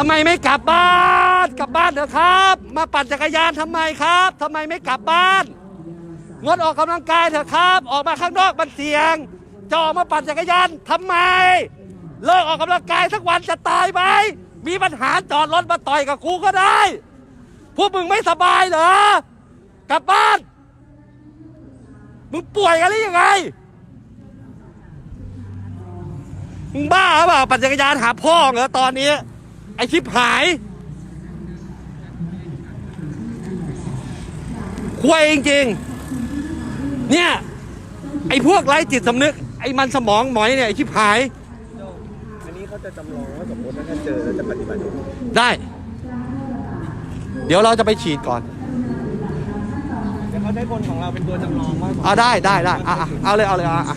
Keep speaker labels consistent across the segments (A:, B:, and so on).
A: ทำไมไม่กลับบ้านกลับบ้านเถอะครับ มาปั่นจักรยานทำไมครับทำไมไม่กลับบ้าน งดออกกำลังกายเถอะครับ ออกมาข้างนอกมันเสี่ยงจะออกมาปั่นจักรยานทำไม เลิกออกกำลังกายสักวันจะตายไหมมีปัญหาจอดรถมาต่อยกับกูก็ได้ พวกมึงไม่สบายเหรอกลับบ้าน มึงป่วยกันหรือยังไงมึงบ้าเปล่าปั่นจักรยานหาพ่อเหรอตอนนี้ ไอชิบหายควยจริงๆ เนี่ย ไอพวกไร้จิตสำนึก ไอมันสมองหมอยเนี่ยไอชิบหาย
B: อันนี้เขาจะจำลองว่าสมมติว่าถ้าเจอแล้วจะปฏิบัติยังไง
A: ได้ เดี๋ยวเราจะไปฉีดก่อน
B: เดี๋ยวเขาใช้คนของเราเป็นตัวจำลองว่า
A: เอาได้ได้ได้อะอะเอาเลยเอาเลยอะอะ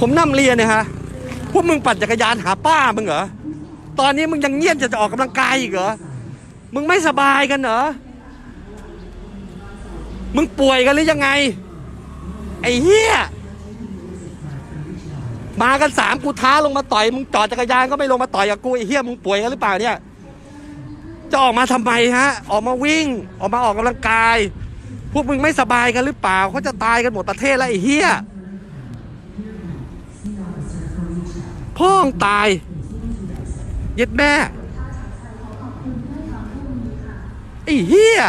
A: ผมนำเรียนเนี่ยฮะ พวกมึงปั่นจักรยานหาป้ามึงเหรอ ตอนนี้มึงยังเงียบจะจะออกกำลังกายอีกเหรอ มึงไม่สบายกันเหรอ มึงป่วยกันหรือยังไง ไอ้เหี้ย มากันสามกูท้าลงมาต่อย มึงจอดจักรยานก็ไม่ลงมาต่อยกับกูไอ้เหี้ยมึงป่วยกันหรือเปล่าเนี่ย จะออกมาทำไมฮะ ออกมาวิ่ง ออกมาออกกำลังกาย พวกมึงไม่สบายกันหรือเปล่าเขาจะตายกันหมดประเทศแล้วไอ้เหี้ยพ่องตาย เย็ดแม่ไอ้เหี้ย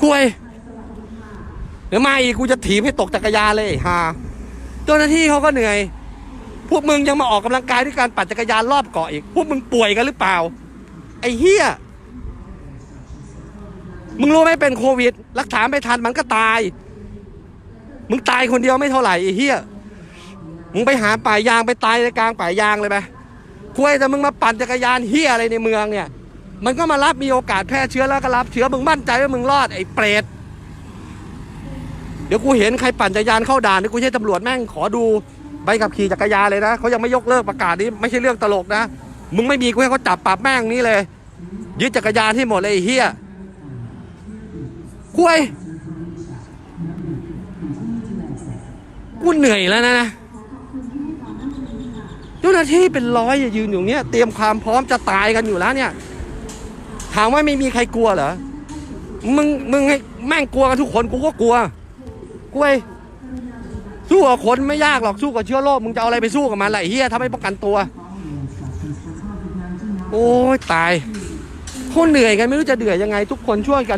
A: คุยเดี๋ยวมาอีกกูจะถีบให้ตกจักรยานเลยฮาเจ้าหน้าที่เขาก็เหนื่อย พวกมึงยังมาออกกำลังกายด้วยการปั่นจักรยานรอบเกาะอีก พวกมึงป่วยกันหรือเปล่า ไอ้เหี้ยมึงรู้ไหมเป็นโควิด รักษาไม่ทันมันก็ตาย มึงตายคนเดียวไม่เท่าไหร่ไอ้เหี้ย มึงไปหาป่ายางไปตายในกลางป่ายางเลยไปคุยแต่มึงมาปั่นจักรยานเหี้ยอะไรในเมืองเนี่ย มันก็มารับมีโอกาสแพร่เชื้อแล้วก็รับเชื้อมึงมั่นใจว่ามึงรอดไอ้เปรตเดี๋ยวกูเห็นใครปั่นจักรยานเข้าด่านเดี๋ยวกูใช้ตำรวจแม่งขอดูใบขับขี่จักรยานเลยนะเขายังไม่ยกเลิกประกาศนี้ไม่ใช่เรื่องตลกนะมึงไม่มีกูให้เขาจับปรับแม่งนี้เลยยึดจักรยานให้หมดเลยไอ้เหี้ยคุยกูเหนื่อยแล้วนะ น้าที่เป็นร้อยยืนอยู่เนี้ยเตรียมความพร้อมจะตายกันอยู่แล้วเนี่ยถามว่าไม่มีใครกลัวเหรอมึงมึงให้แม่งกลัวกันทุกคนกูก็กลัวกลัวไอ้สู้กับคนไม่ยากหรอกสู้กับเชื้อโรคมึงจะเอาอะไรไปสู้กับมันล่ะเฮียถ้าไม่ป้องกันตัว โอ้ยตายโคตรเหนื่อยกันไม่รู้จะเดือดยังไง ทุกคนช่วยกัน